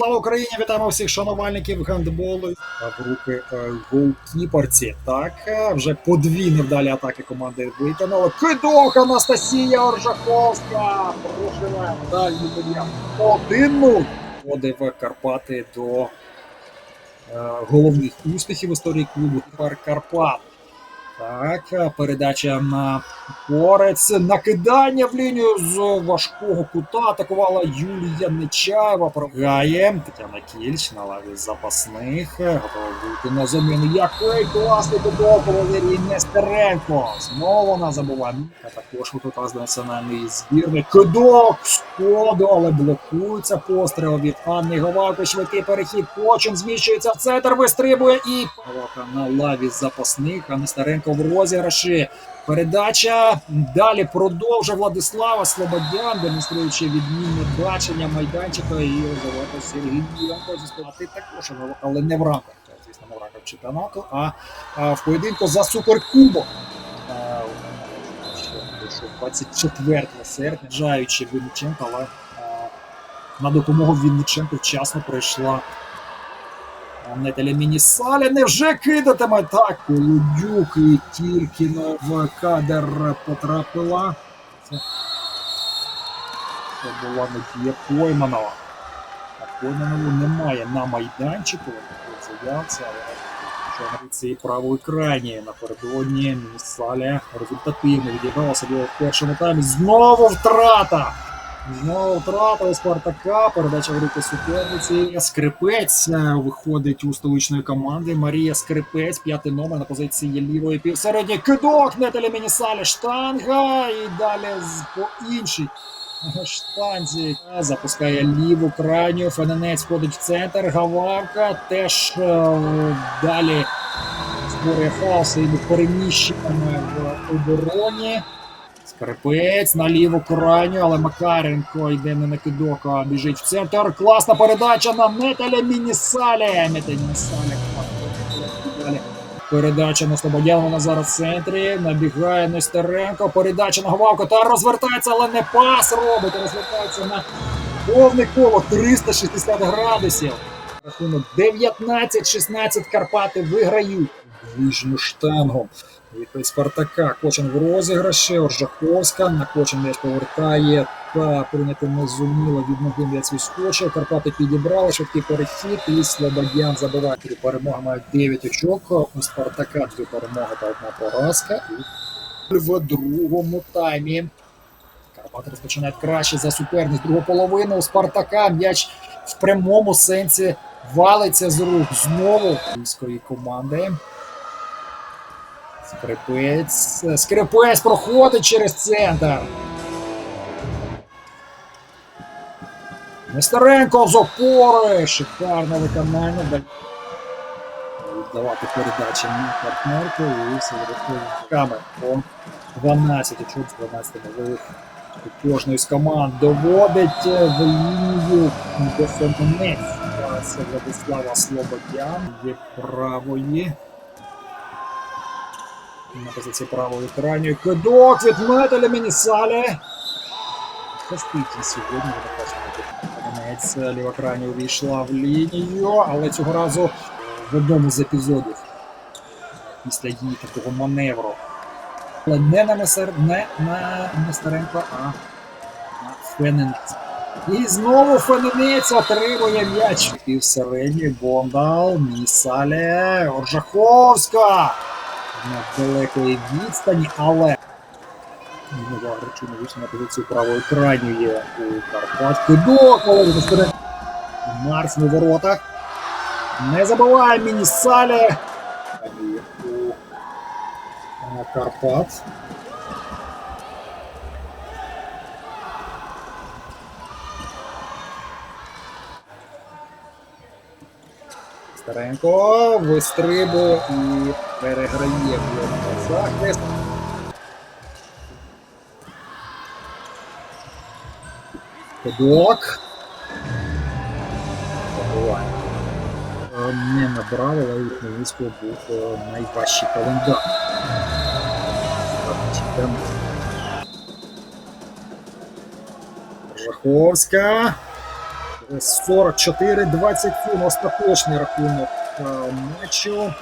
Слава Україні! Вітаємо всіх шанувальників гандболу. В руки е, голкіперці. Так, е, вже подві невдалі атаки команди виконали. Кидок Анастасія Оржаховська! Проживаємо дальній варіант. 1-0. Вводив Карпати до е, головних успіхів історії клубу Тепер Карпат. Так, передача на Порець. Накидання в лінію з важкого кута. Атакувала Юлія Нечаєва. Програє Тетяна Кільч на лаві запасних. Готова бути на заміну. Який класний куток у Нестеренко. Знову вона забуває. А також випадка з національної збірної. Кидок сходу, але блокується постріл від Анни Говавки. Швидкий перехід. Кочин зміщується в центр, вистрибує і на лаві запасних. А Нестеренко в розіграші. Передача далі продовжує Владислава Слободян, демонструючи відмінне бачення майданчика і завати Сергій зі співати також, але не в рамках, звісно, не в рамках чемпіонату, а, в поєдинку за суперкубок. А, ще вийшов 24 серпня, жаючи Вінниченка, але на допомогу Вінниченку вчасно прийшла Нетеля Мінісаля невже кидатиме так? Лудюк і тільки в кадр потрапила. Це, це була Надія Пойманова. А Пойманову немає на майданчику, заявці, але що на цій правої крайні напередодні Мінісаля результативно відіграла собі в першому таймі. Знову втрата! Знову втрата у Спартака, передача в руки суперниці. Скрипець е, виходить у столичної команди. Марія Скрипець, п'ятий номер на позиції лівої півсередньої. Кидок Нетеля Мінісаля, штанга і далі по іншій штанзі Е, запускає ліву крайню. Фененець входить в центр. Гававка теж е, далі створює хаос і переміщеннями в обороні. Скрипець на ліву крайню, але Макаренко йде не на кидок, а біжить в центр. Класна передача на Металя Мінісаля. Металя Мінісаля. Передача на Слободян, вона зараз в центрі. Набігає Нестеренко. Передача на Говавку та розвертається, але не пас робить. Розвертається на повне коло 360 градусів. Рахунок 19-16 Карпати виграють ближню штангу. Від Спартака Кочин в розіграші, Оржаховська, на Кочин м'яч повертає та прийняти незуміло від ноги м'яч відскочив. Карпати підібрали швидкий перехід і Слободян забиває. Три перемоги мають 9 очок. У Спартака дві перемоги та одна поразка. І в другому таймі Карпати розпочинають краще за суперник. Другу половину у Спартака м'яч в прямому сенсі валиться з рук знову київської команди. Скрипець. Скрипець проходить через центр. Нестеренко з опори. Шикарне виконання. Віддавати передачі на партнерку і камер по 12 очок з 12 можливих у кожної з команд доводить е, в лінію до Фонтанець. Владислава Слободян є правої. На позиції правої крайньої кидок від Металя Мінісалі. Коститі сьогодні ви ліва крайня увійшла в лінію, але цього разу в одному з епізодів після її такого маневру. Але не на Месер, не на Нестеренко, а на Фененець. І знову Фененець отримує м'яч. Півсередній Бондал, Мінісале, Оржаховська на далекої відстані, але нова Гречина вийшла на позицію правої крайньої у Карпат. Кидок, Володя застере. Марс на воротах. Не забуває Мінісалі. Карпат. Старенко вистрибує і переграє в захист. Кидок. Е, Не набрав, але у Хмельницького був е, найважчий календар. Жаховська. 44-27 остаточний рахунок е, матчу.